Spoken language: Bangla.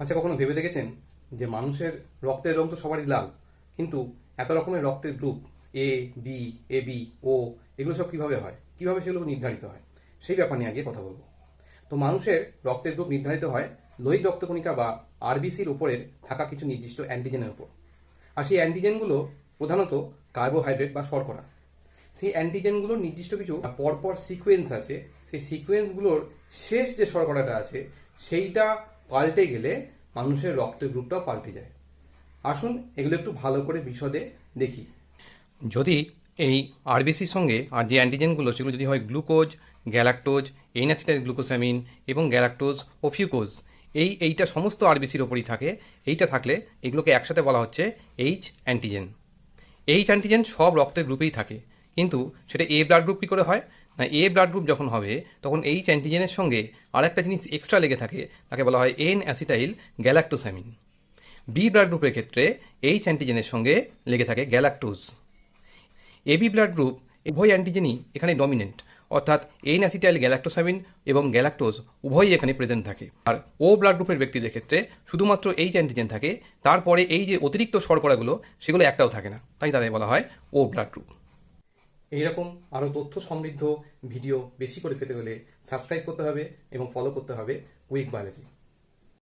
আচ্ছা কখনো ভেবে দেখেছেন যে মানুষের রক্তের রং তো সবারই লাল, কিন্তু এত রকমের রক্তের group A B A B O এগুলো সব কীভাবে হয়? কীভাবে সেগুলো নির্ধারিত হয়? সেই ব্যাপার নিয়ে আগে কথা বলব। তো মানুষের রক্তের গ্রুপ নির্ধারিত হয় লোহিত রক্তকণিকা বা আরবিসির উপরে থাকা কিছু নির্দিষ্ট অ্যান্টিজেনের উপর। আর সেই অ্যান্টিজেনগুলো প্রধানত কার্বোহাইড্রেট বা শর্করা। সেই অ্যান্টিজেনগুলোর নির্দিষ্ট কিছু পরপর সিকোয়েন্স আছে, সেই সিকোয়েন্সগুলোর শেষ যে শর্করাটা আছে, সেইটা পাল্টে গেলে মানুষের রক্তের গ্রুপটাও পাল্টে যায়। আসুন এগুলো একটু ভালো করে বিশদে দেখি। যদি এই আরবিসির সঙ্গে আর যে অ্যান্টিজেনগুলো সেগুলো যদি হয় glucose, galactose N acetyl glucosamine এবং গ্যালাক্টোজ ও ফিউকোজ, এই এইটা সমস্ত আরবিসির ওপরই থাকে। এইটা থাকলে এগুলোকে একসাথে বলা হচ্ছে এইচ অ্যান্টিজেন এইচ অ্যান্টিজেন সব রক্তের গ্রুপেই থাকে। কিন্তু সেটা এ ব্লাড গ্রুপ কী করে হয়? এ ব্লাড গ্রুপ যখন হবে, তখন এইচ অ্যান্টিজেনের সঙ্গে আরেকটা জিনিস এক্সট্রা লেগে থাকে, তাকে বলা হয় N acetyl galactosamine B blood গ্রুপের ক্ষেত্রে এইচ অ্যান্টিজেনের সঙ্গে লেগে থাকে গ্যালাক্টোজ এবি ব্লাড গ্রুপ উভয় অ্যান্টিজেনই এখানে ডমিনেন্ট অর্থাৎ এন অ্যাসিটাইল গ্যালাক্টোসামিন এবং গ্যালাক্টোজ উভয়ই এখানে প্রেজেন্ট থাকে। আর ও ব্লাড গ্রুপের ব্যক্তিদের ক্ষেত্রে শুধুমাত্র এইচ অ্যান্টিজেন থাকে, তারপরে এই যে অতিরিক্ত শর্করাগুলো, সেগুলো একটাও থাকে না, তাই তাদের বলা হয় ও ব্লাড গ্রুপ এইরকম আরও তথ্য সমৃদ্ধ ভিডিও বেশি করে পেতে হলে সাবস্ক্রাইব করতে হবে এবং ফলো করতে হবে উইক বায়োলজি